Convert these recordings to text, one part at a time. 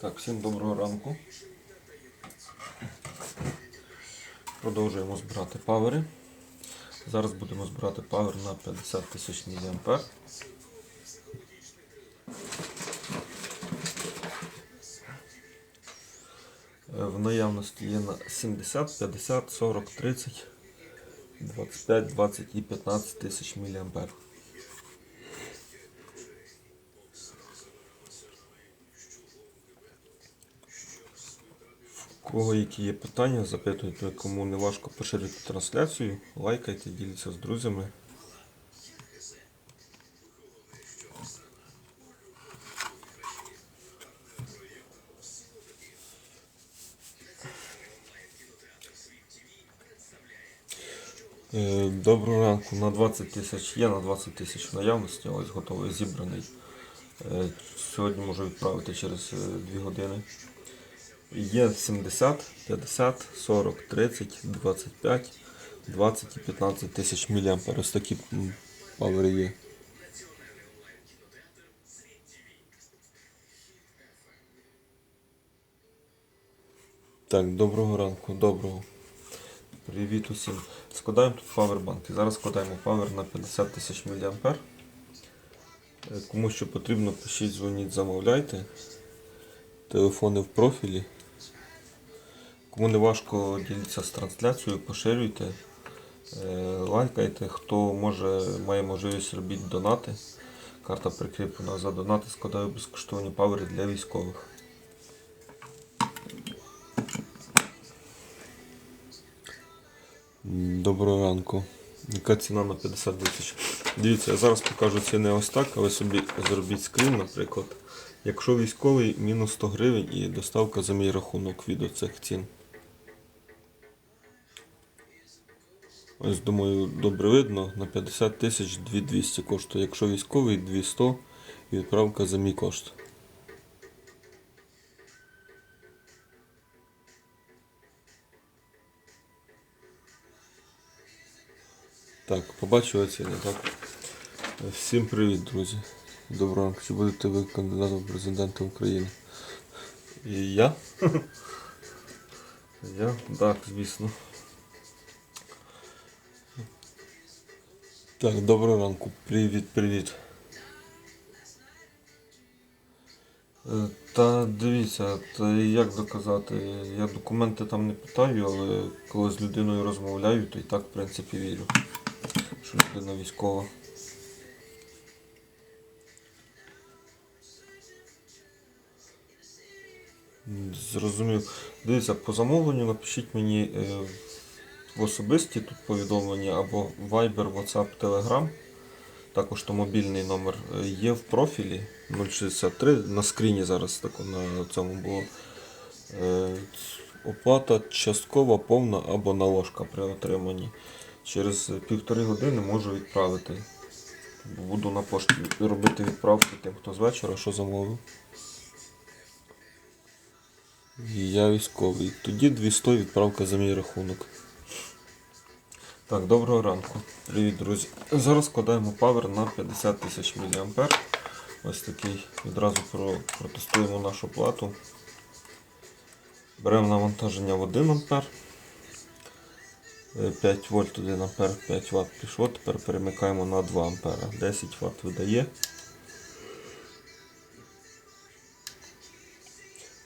Так, всім доброго ранку. Продовжуємо збирати павери. Зараз будемо збирати павер на 50 тисяч мА. Е, В наявності є на 70, 50, 40, 30, 25, 20 і 15 тисяч мА. Кого які є питання, запитуйте, кому не важко поширити трансляцію, лайкайте, діліться з друзями. Е, Доброго ранку. На 20 тисяч є на 20 тисяч наявності, ось готовий зібраний. Е, Сьогодні можу відправити через 2 години. Є 70, 50, 40, 30, 25, 20 і 15 тисяч мА. Ось такі павери є. Так, доброго ранку, доброго. Привіт усім. Складаємо тут павербанки. Зараз складаємо павер на 50 тисяч мА. Е, Кому що потрібно, пишіть, дзвоніть, замовляйте. Телефони в профілі. Кому не важко діліться з трансляцією, поширюйте, е, лайкайте. Хто може, має можливість робити донати. Карта прикріплена за донати, складаю безкоштовні павери для військових. Доброго ранку. Яка ціна на 50 тисяч? Дивіться, я зараз покажу ціни ось так, а ви собі зробіть скрін, наприклад. Якщо військовий, мінус 100 гривень і доставка за мій рахунок від оцих цін. Ось думаю, добре видно, на 50 тисяч 2200 коштує. Якщо військовий 200 і відправка за мій кошт. Так, побачили ціни, так? Всім привіт, друзі. Доброго ранку. Чи будете ви кандидатом в президенти України? І я? Я? Так, звісно. Так, доброго ранку. Привіт, привіт. Е, Та дивіться, та як доказати, я документи там не питаю, але коли з людиною розмовляю, то і так в принципі вірю, що людина військова. Зрозумів. Дивіться, по замовленню напишіть мені е, в особисті тут повідомлення або Viber, WhatsApp, Telegram. Також то мобільний номер е, є в профілі 063. На скріні зараз тако на цьому було. Е, Оплата часткова, повна або наложка при отриманні. Через півтори години можу відправити. Буду на пошті робити відправки тим, хто з вечора що замовив. І я військовий. Тоді 200 відправка за мій рахунок. Так, доброго ранку. Привіт, друзі. Зараз складаємо павер на 50 тисяч мА. Ось такий. Відразу протестуємо нашу плату. Беремо навантаження в 1 А. 5 вольт 1 А, 5 Вт пішло. Тепер перемикаємо на 2 А. 10 Вт видає.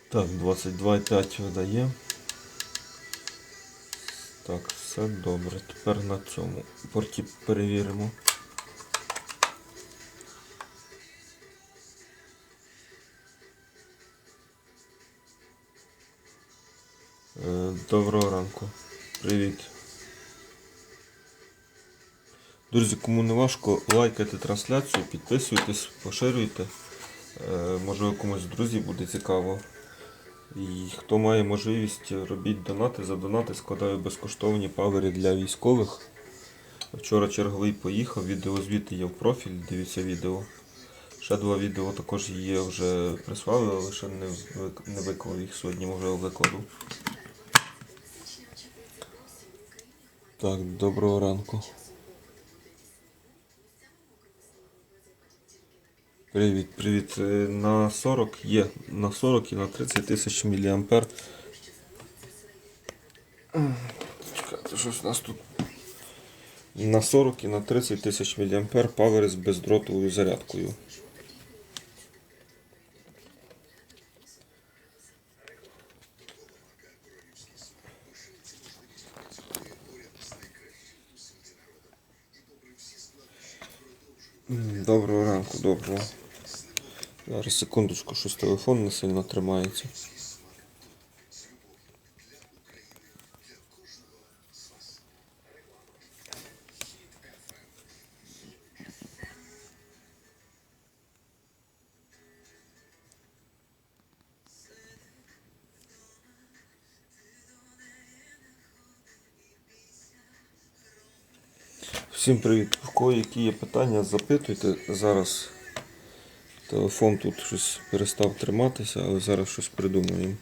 Так, 22,5 видає. Так, все добре. Тепер на цьому порті перевіримо. Е, Доброго ранку. Привіт. Друзі, кому не важко, лайкайте трансляцію, підписуйтесь, поширюйте. Е, Можливо, комусь з друзів буде цікаво. І хто має можливість, робіть донати. За донати складаю безкоштовні павери для військових. Вчора черговий поїхав, відеозвіти є в профілі, дивіться відео. Ще два відео також є вже прислали, але ще не, не виклав їх сьогодні, може викладу. Так, доброго ранку. Привіт, привіт. Е, На 40 є. На 40 і на 30 тисяч міліампер. Чекайте, щось у нас тут. На 40 і на 30 тисяч міліампер павер з бездротовою зарядкою. Доброго ранку, доброго. Зараз секундочку, щось телефон не сильно тримається. Всім привіт. В кого які є питання, запитуйте. Зараз телефон тут щось перестав триматися, але зараз щось придумаємо.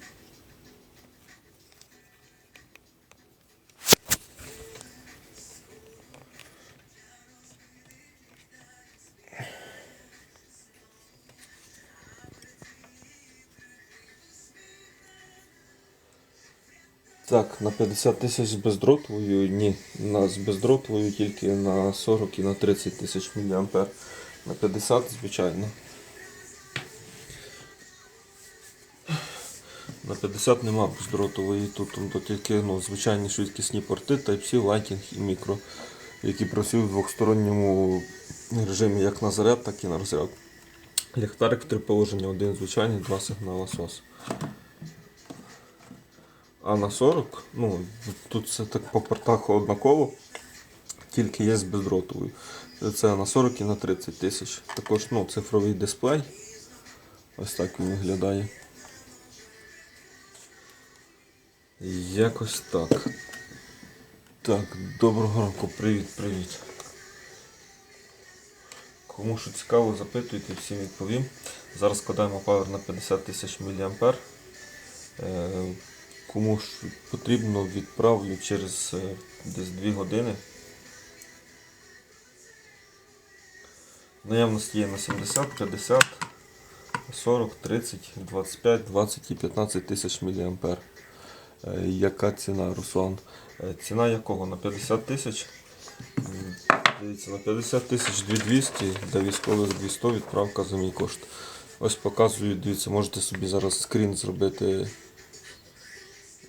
Так, на 50 тисяч з бездротовою, ні, на, з бездротовою тільки на 40 і на 30 тисяч мА. На 50, звичайно. 50 нема бездротової, тут, тут тільки ну, звичайні швидкісні порти, Type-C, Lighting і мікро, які працюють в двохсторонньому режимі як на заряд, так і на розряд. Ліхтарик в три положення, один звичайний, два сигнала SOS. А на 40, ну, тут все так по портах однаково, тільки є з бездротовою. Це на 40 і на 30 тисяч. Також ну, цифровий дисплей. Ось так він виглядає. Якось так. Так, доброго ранку, привіт, привіт. Кому що цікаво, запитуйте, всім відповім. Зараз складаємо павер на 50 тисяч мА. Е, Кому ж потрібно, відправлю через е, десь 2 години. Наявності є на 70, 50, 40, 30, 25, 20 і 15 тисяч мА. Е, Яка ціна, Руслан? Е, Ціна якого? На 50 тисяч? Дивіться, на 50 тисяч 2200, для військових 200 відправка за мій кошт. Ось показую, дивіться, можете собі зараз скрін зробити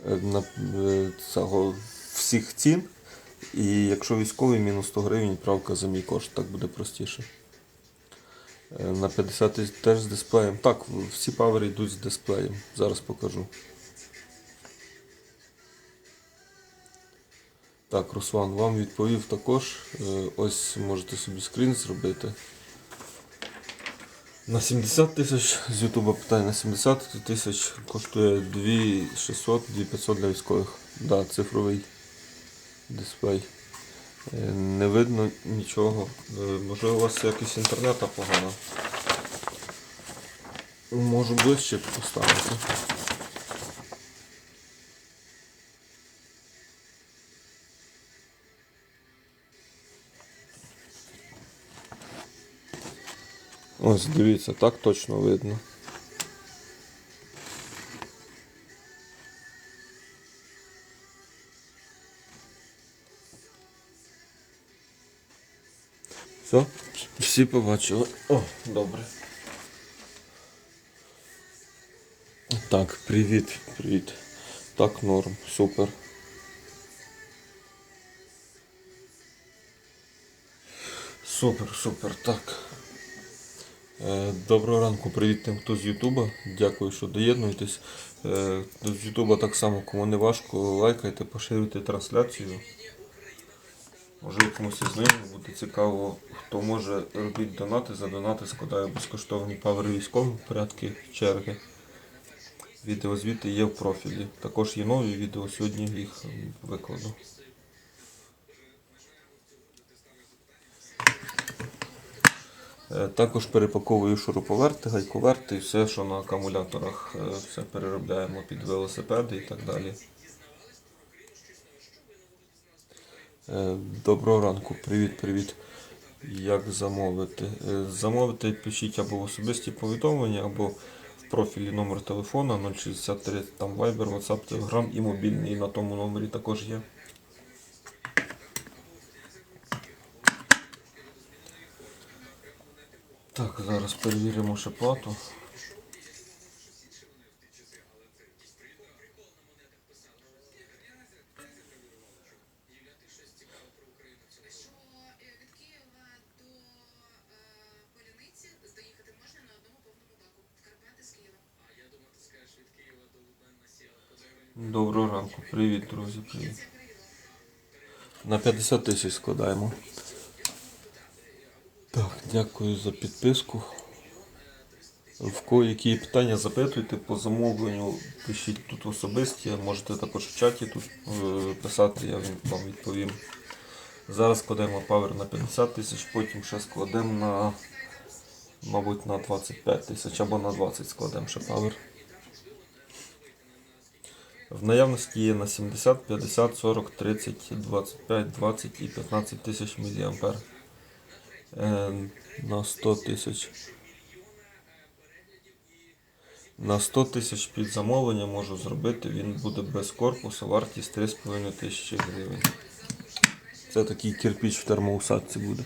е, на цього всіх цін. І якщо військовий, мінус 100 гривень, відправка за мій кошт, так буде простіше. На 50 тисяч теж з дисплеєм. Так, всі павери йдуть з дисплеєм. Зараз покажу. Так, Руслан, вам відповів також. Е, Ось можете собі скрін зробити. На 70 тисяч з Ютуба питання, на 70 тисяч коштує 2600, 2500 для військових. Да, цифровий дисплей. Е, Не видно нічого. Е, Може у вас якийсь інтернет погано. Можу ближче поставити. Ось дивіться, так точно видно. Все, всі побачили. О, добре. Так, привіт, привіт. Так, норм, супер. Супер, супер, так. Е, Доброго ранку, привіт тим, хто з Ютуба. Дякую, що доєднуєтесь. Е, З Ютуба так само, кому не важко, лайкайте, поширюйте трансляцію. Можливо, комусь із знайомих буде цікаво, хто може робити донати. За донати складаю безкоштовні павери військовим порядки черги. Відеозвіти є в профілі. Також є нові відео, сьогодні їх викладу. Також перепаковую шуруповерти, гайковерти і все, що на акумуляторах, е, все переробляємо під велосипеди і так далі. Е, Доброго ранку, привіт, привіт. Як замовити? Е, Замовити пишіть або в особисті повідомлення, або в профілі номер телефона 063, там Viber, WhatsApp, Telegram і мобільний на тому номері також є. Так, зараз перевіримо ще плату. що е, від Києва до е, Поляниці доїхати можна на одному повному баку. В Карпати з Києва. А я думав, ти скажеш від Києва до Лубенна сіла. Подивимо. Доброго ранку, привіт, друзі, привіт. На 50 тисяч складаємо. Дякую за підписку. В кого які питання, запитуйте по замовленню, пишіть тут особисті, можете також в чаті тут е, писати, я вам відповім. Зараз складемо павер на 50 тисяч, потім ще складемо на, мабуть, на 25 тисяч або на 20 складемо ще павер. В наявності є на 70, 50, 40, 30, 25, 20 і 15 тисяч мА. Е, на 100 тисяч. На 100 тисяч під замовлення можу зробити, він буде без корпусу, вартість 3,5 тисячі гривень. Це такий кирпіч в термоусадці буде.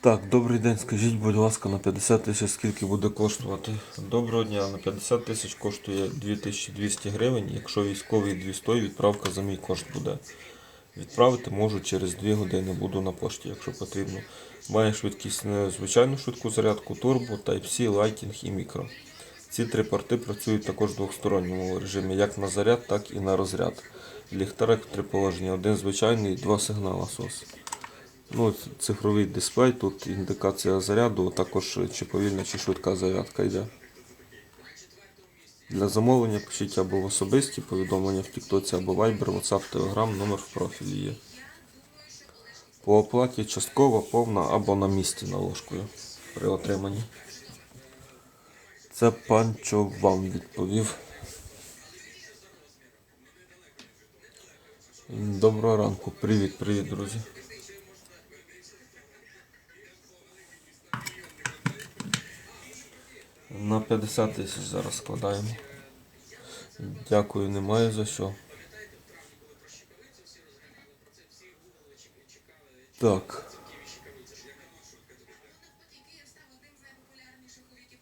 Так, добрий день. Скажіть, будь ласка, на 50 тисяч скільки буде коштувати? Доброго дня. На 50 тисяч коштує 2200 гривень. Якщо військовий 200, відправка за мій кошт буде. Відправити можу через 2 години, буду на пошті, якщо потрібно. Має швидкість не звичайну швидку зарядку, турбо, Type-C, Lighting і мікро. Ці три порти працюють також в двохсторонньому режимі, як на заряд, так і на розряд. Ліхтарик три положення, один звичайний, два сигнала SOS. Ну, цифровий дисплей, тут індикація заряду, також чи повільна, чи швидка зарядка йде. Для замовлення пишіть або в особисті повідомлення в Тіктоці, або Viber, WhatsApp, Telegram, номер в профілі є. По оплаті часткова, повна або на місці наложкою при отриманні. Це панчо вам відповів. Доброго ранку, привіт, привіт, друзі. На 50 тисяч зараз складаємо. Дякую, немає за що. Так.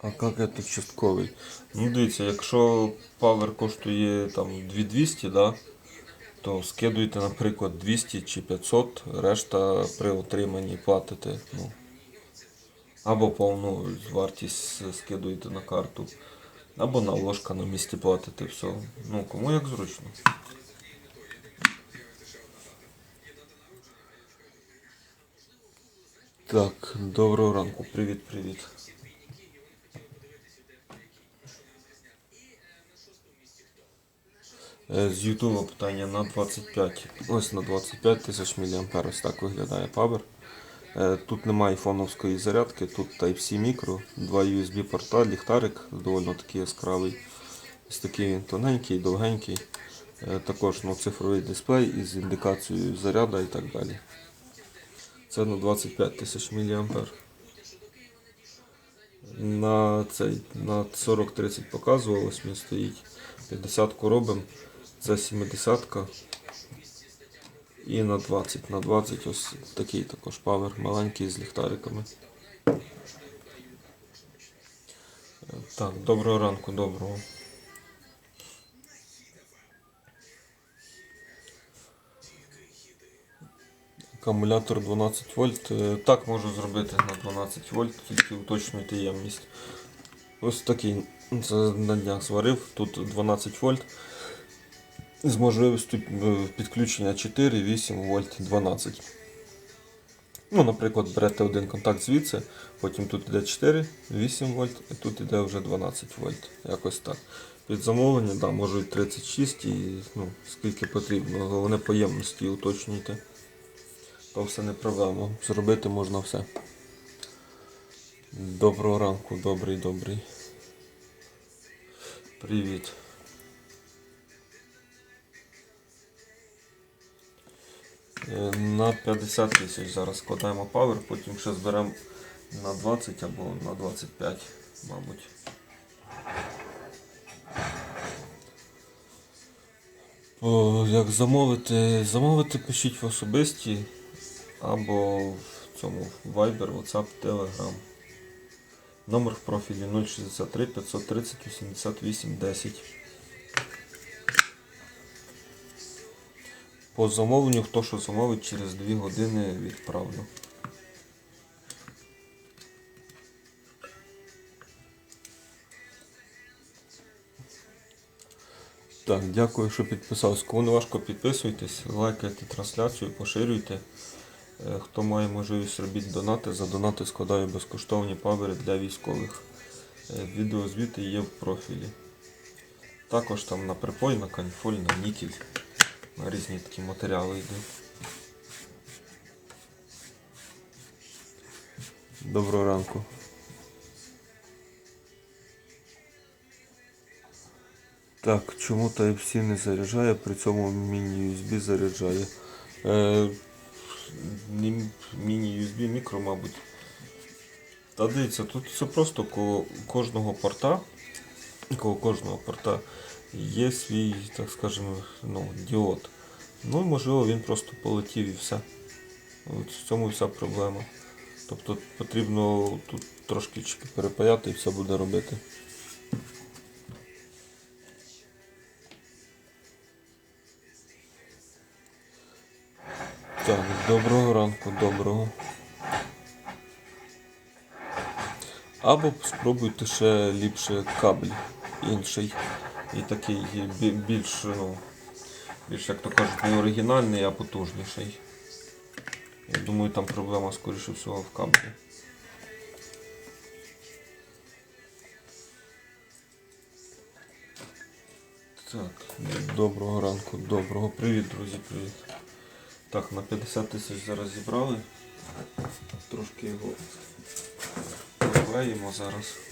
А як я тут частковий? Ну дивіться, якщо павер коштує там 2200, да, то скидуйте, наприклад, 200 чи 500, решта при отриманні платите. Ну, або повну вартість скидуєте на карту, або на ложка на місці платите все. Ну, кому як зручно. Так, доброго ранку, привіт, привіт. Е, З Ютуба питання на 25. Ось на 25 тисяч мА. Ось так виглядає пабер. Е, Тут немає фоновської зарядки, тут Type-C мікро, два USB порта, ліхтарик доволі такий яскравий. Ось такий тоненький, довгенький. Е, Також ну, цифровий дисплей із індикацією заряду і так далі. Це на 25 тисяч мА. На цей на 40-30 показувалось, він стоїть. 50 робимо. Це 70-ка. І на 20. На 20 ось такий також павер, маленький з ліхтариками. Так, доброго ранку, доброго. Акумулятор 12 вольт. Е, Так можу зробити на 12 вольт, тільки уточнюйте ємність. Ось такий на днях зварив. Тут 12 вольт. З можливістю е, підключення 4, 8 вольт, 12. Ну, наприклад, берете один контакт звідси, потім тут йде 4, 8 вольт, і тут йде вже 12 вольт. Якось так. Під замовлення, да, може і 36 і ну, скільки потрібно. Головне по ємності уточнюйте. То все не проблема. Зробити можна все. Доброго ранку, добрий, добрий. Привіт. На 50 тисяч зараз складаємо павер, потім ще зберемо на 20 або на 25, мабуть. Як замовити? Замовити пишіть в особисті або в цьому Viber, WhatsApp, Telegram. Номер в профілі 063 530 88 10. По замовленню, хто що замовить, через 2 години відправлю. Так, дякую, що підписався. Кому не важко підписуйтесь, лайкайте трансляцію, поширюйте. Е, Хто має можливість робіть донати, за донати складаю безкоштовні павери для військових. Е, Відеозвіти є в профілі. Також там на припой, на каніфоль, на нікель. Різні такі матеріали йдуть. Доброго ранку. Так, чому Type-C не заряджає, при цьому міні-USB заряджає? Е, міні-USB мікро, мабуть. Та дивіться, тут все просто коло кожного порта, коло кожного порта є свій, так скажемо, ну, діод. Ну, можливо, він просто полетів і все. От в цьому вся проблема. Тобто потрібно тут трошки перепаяти і все буде робити. Так, доброго ранку, доброго. Або спробуйте ще ліпше кабель інший. І такий більш, ну, більш, як то кажуть, не оригінальний, а потужніший. Я думаю, там проблема скоріше всього в кабелі. Так, доброго ранку, доброго. Привіт, друзі, привіт. Так, на 50 тисяч зараз зібрали. Трошки його поклеїмо зараз.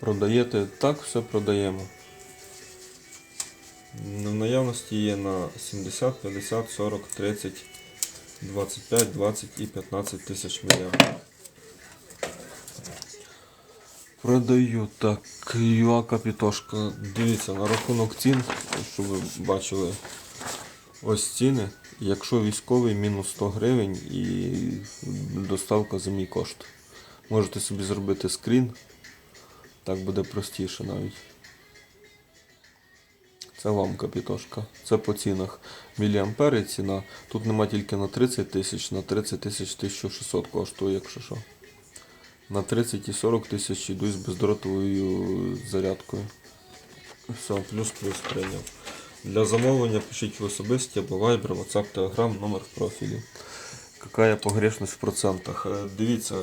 Продаєте? Так, все продаємо. В наявності є на 70, 50, 40, 30, 25, 20 і 15 тисяч мільйонів. Продаю так, юа капітошка. Дивіться, на рахунок цін, щоб ви бачили ось ціни. Якщо військовий мінус 100 гривень і доставка за мій кошт. Можете собі зробити скрін. Так буде простіше навіть. Це вам капітошка. Це по цінах. Міліампери ціна. Тут нема тільки на 30 тисяч, на 30 тисяч 1600 коштує, якщо що. На 30 і 40 тисяч йду з бездротовою зарядкою. Все, плюс-плюс прийняв. Для замовлення пишіть в особисті або Viber, WhatsApp, Telegram, номер в профілі. Какая погрешність в процентах? Е, Дивіться,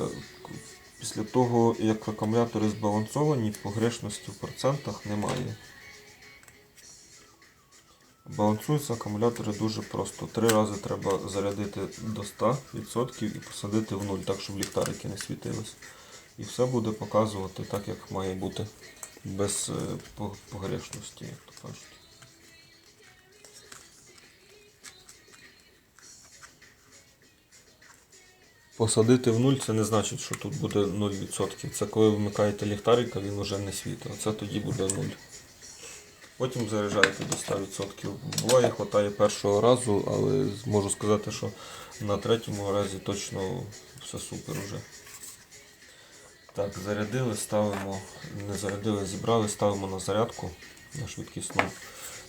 після того, як акумулятори збалансовані, погрешності в процентах немає. Балансуються акумулятори дуже просто. Три рази треба зарядити до 100% і посадити в нуль, так щоб ліхтарики не світились. І все буде показувати так, як має бути. Без е, погрешності, як то кажуть. Посадити в нуль це не значить, що тут буде 0%. Це коли вмикаєте ліхтарика, він вже не світить. Оце тоді буде 0. Потім заряджаєте до 100%. Буває, хватає першого разу, але можу сказати, що на третьому разі точно все супер уже. Так, зарядили, ставимо, не зарядили, зібрали, ставимо на зарядку на швидкісну.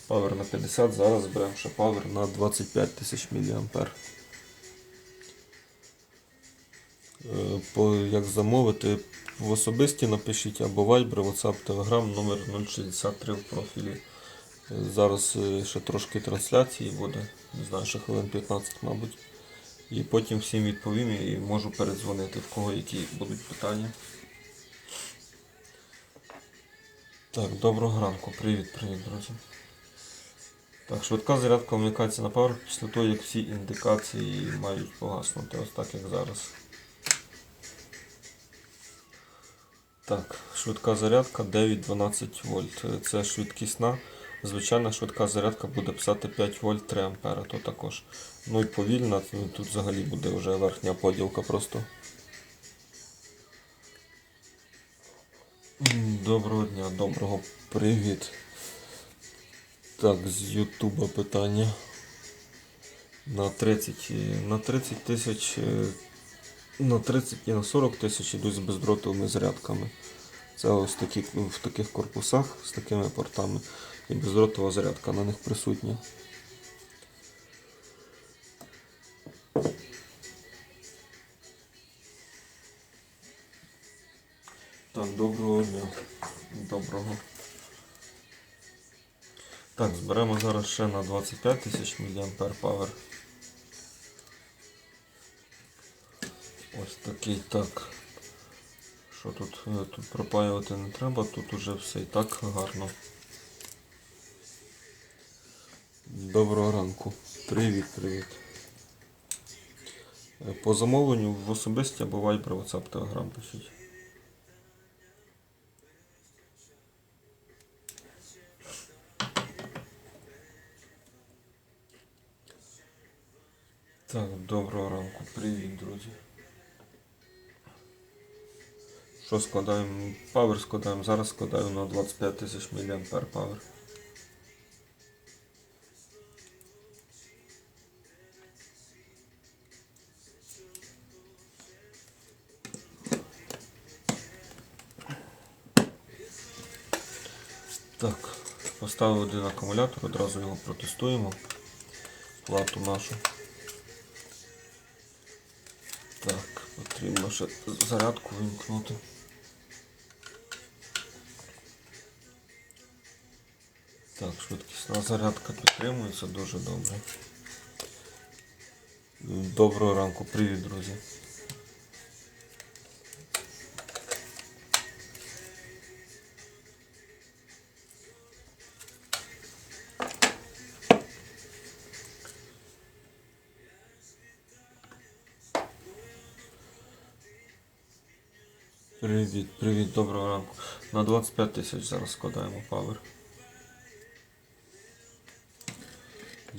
Павер на 50, зараз беремо ще павер на 25 тисяч мА. По, як замовити, в особисті напишіть або Viber, WhatsApp, Telegram, номер 063 в профілі. Е, Зараз е, ще трошки трансляції буде, не знаю, ще хвилин 15, мабуть. І потім всім відповім і можу передзвонити, в кого які будуть питання. Так, доброго ранку, привіт, привіт, друзі. Так, швидка зарядка вмикається на павер після того, як всі індикації мають погаснути, ось так як зараз. Так, швидка зарядка 9-12 вольт. Це швидкісна. Звичайна швидка зарядка буде писати 5 вольт 3 ампера, то також. Ну і повільна, ну, тут взагалі буде вже верхня поділка просто. Доброго дня, доброго привіт. Так, з Ютуба питання. На 30, е, на 30 тисяч, е, на 30 і на 40 тисяч йдуть з бездротовими зарядками. Це ось такі, в таких корпусах з такими портами. І бездротова зарядка на них присутня. Так, доброго дня. Доброго. Так, зберемо зараз ще на 25 тисяч мА павер. Ось такий так. Що тут? Е, Тут пропаювати не треба, тут уже все і так гарно. Доброго ранку. Привіт, привіт. Е, По замовленню в особисті або Viber, WhatsApp, Telegram пишіть. Так, доброго ранку, привіт, друзі. Що складаємо? Павер складаємо. Зараз складаю на 25 тисяч мА павер. Так, поставив один акумулятор, одразу його протестуємо. Плату нашу. Так, потрібно ще зарядку вимкнути. Так, швидкісна зарядка підтримується дуже добре. Доброго ранку, привіт, друзі. Привіт, привіт, доброго ранку. На 25 тисяч зараз складаємо павер.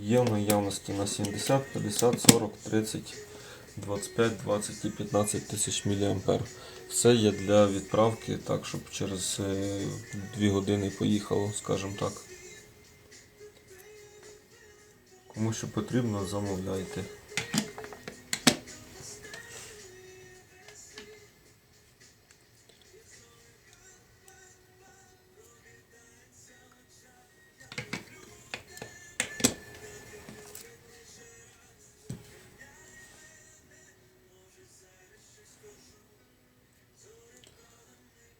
Є в наявності на 70, 50, 40, 30, 25, 20 і 15 тисяч мА. Все є для відправки, так, щоб через 2 години поїхало, скажімо так. Кому що потрібно, замовляйте.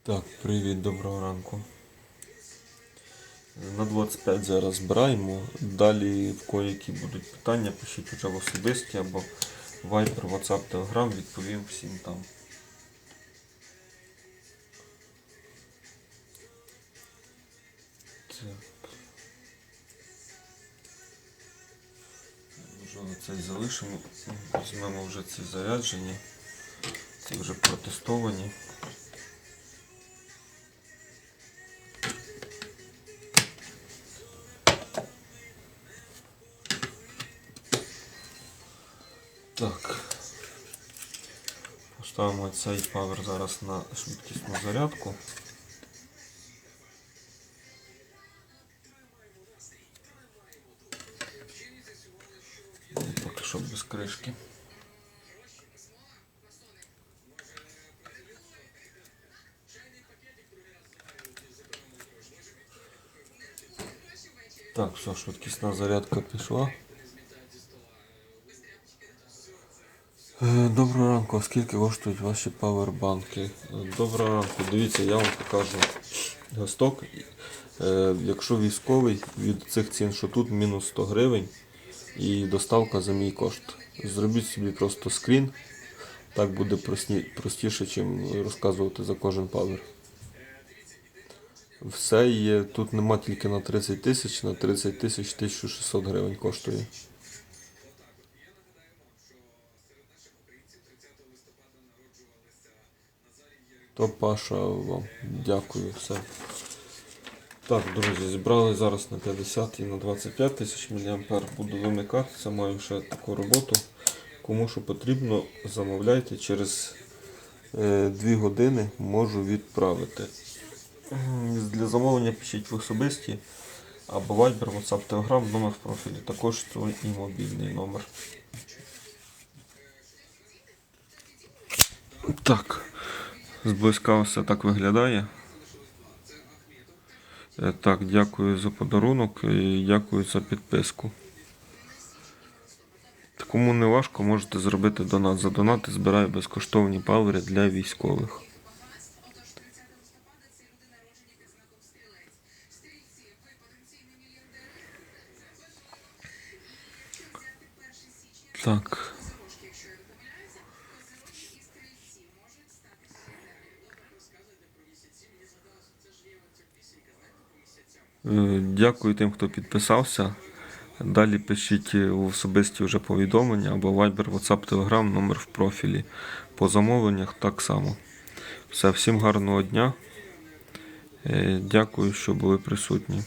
Так, привіт, доброго ранку. На 25 зараз збираємо. Далі в кої-які будуть питання, пишіть уже в особисті або Viber, WhatsApp, Telegram, відповім всім там. Так. Можливо, цей залишимо. Візьмемо вже ці заряджені. Ці вже протестовані. Так. Поставимо цей павер зараз на швидкісну зарядку. Ну, Поки що без кришки. Так, все, швидкісна зарядка пішла. Доброго ранку, скільки коштують ваші павербанки? Е, Доброго ранку, дивіться, я вам покажу гасток. Е, Якщо військовий від цих цін, що тут мінус 100 гривень і доставка за мій кошт. Зробіть собі просто скрін. Так буде простіше, ніж розказувати за кожен павер. Все є, тут нема тільки на 30 тисяч, на 30 тисяч 1600 гривень коштує. То Паша вам дякую. Все. Так, друзі, зібрали зараз на 50 і на 25 тисяч мА. Буду вимикати. Це маю ще таку роботу. Кому що потрібно, замовляйте через 2 години можу відправити. Для замовлення пишіть в особисті або Viber, WhatsApp, Telegram, номер в профілі. Також то і мобільний номер. Так, зблизька все так виглядає. Е, Так, дякую за подарунок і дякую за підписку. Кому не важко, можете зробити донат. За донати збираю безкоштовні павери для військових. багатств. Отож, 30 листопада це люди народжені під знаком стрілець. Стрільці, ви потенційні мільярдери. Це важливо. І якщо взяти 1 січня, Так. козирожки, якщо я не помиляюся, козирожки і стрільці можуть стати мільярдерами. Так розказуєте про місяці. Мені згадалося, це ж є оця пісенька, знаєте, по місяцям. Е, Дякую тим, хто підписався. Далі пишіть в особисті вже повідомлення або Viber, WhatsApp, Telegram, номер в профілі. По замовленнях так само. Все, всім гарного дня. Е, Дякую, що були присутні.